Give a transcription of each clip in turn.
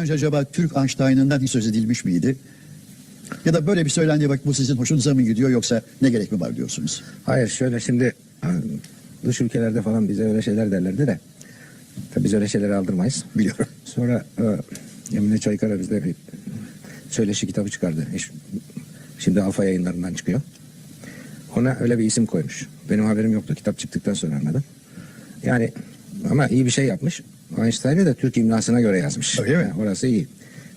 önce acaba Türk Einstein'ından hiç söz edilmiş miydi? Ya da böyle bir söylendiği vakit bu sizin hoşunuza mı gidiyor yoksa ne gerek mi var diyorsunuz? Hayır şöyle şimdi dış ülkelerde falan bize öyle şeyler derlerdi de tabii biz öyle şeyleri aldırmayız. Biliyorum. Sonra e, Emine Çaykara bizde bir söyleşi kitabı çıkardı. Şimdi Alfa yayınlarından çıkıyor. Ona öyle bir isim koymuş. Benim haberim yoktu. Kitap çıktıktan sonra anladım. Yani ama iyi bir şey yapmış. Einstein'ı da Türk imlasına göre yazmış. Öyle mi? Yani orası iyi.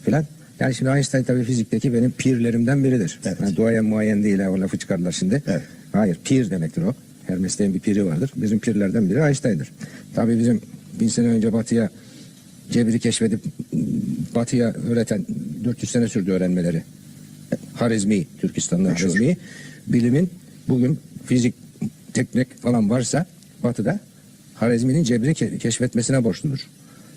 Filan. Yani şimdi Einstein tabii fizikteki benim pirlerimden biridir. Evet. Yani duayen muayen değil ha, o lafı çıkardılar şimdi. Evet. Hayır pir demektir o. Her mesleğin bir piri vardır. Bizim pirlerden biri Einstein'dır. Tabii bizim bin sene önce batıya cebiri keşfedip batıya öğreten 400 sene sürdü öğrenmeleri. Harizmi, Türkistan'da. Harizmi. Bilimin bugün fizik, teknik falan varsa batıda Harizmi'nin cebri ke- keşfetmesine borçludur.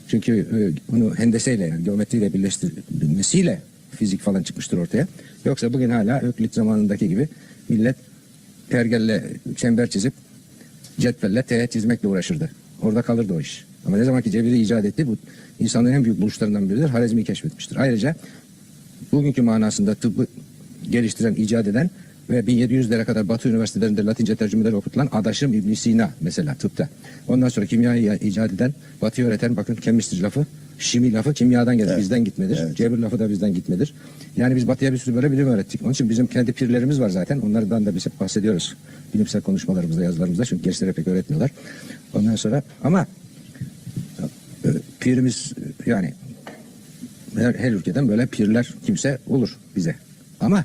Çünkü e, bunu hendeseyle yani geometriyle birleştirilmesiyle fizik falan çıkmıştır ortaya. Yoksa bugün hala Öklit zamanındaki gibi millet pergelle çember çizip cetvelle teğet çizmekle uğraşırdı. Orada kalırdı o iş. Ama ne zaman ki cebiri icat etti bu insanların en büyük buluşlarından biridir. Harizmi keşfetmiştir. Ayrıca bugünkü manasında tıbbı geliştiren, icat eden ve 1700'lere kadar Batı üniversitelerinde Latince tercümeler okutulan adaşım İbn Sina mesela tıpta. Ondan sonra kimyayı icat eden, Batı'yı öğreten bakın chemistry lafı, şimi lafı kimyadan gelir, Evet. bizden gitmedir. Evet. Cebir lafı da bizden gitmedir. Yani biz Batı'ya bir sürü böyle bilim öğrettik. Onun için bizim kendi pirlerimiz var zaten. Onlardan da biz hep bahsediyoruz. Bilimsel konuşmalarımızda, yazılarımızda. Çünkü gençlere pek öğretmiyorlar. Ondan sonra ama e, pirimiz e, yani her, her ülkeden böyle pirler kimse olur bize. Ama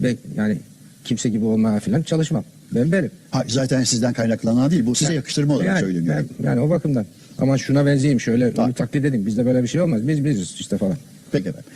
ben yani kimse gibi olmaya falan çalışmam. Ben benim. Ha, zaten sizden kaynaklanan değil bu size yakıştırma olarak yani, söyleniyor. ben- yani o bakımdan. Ama şuna benzeyeyim şöyle onu taklit edin. Bizde böyle bir şey olmaz. Biz biziz işte falan. Peki efendim.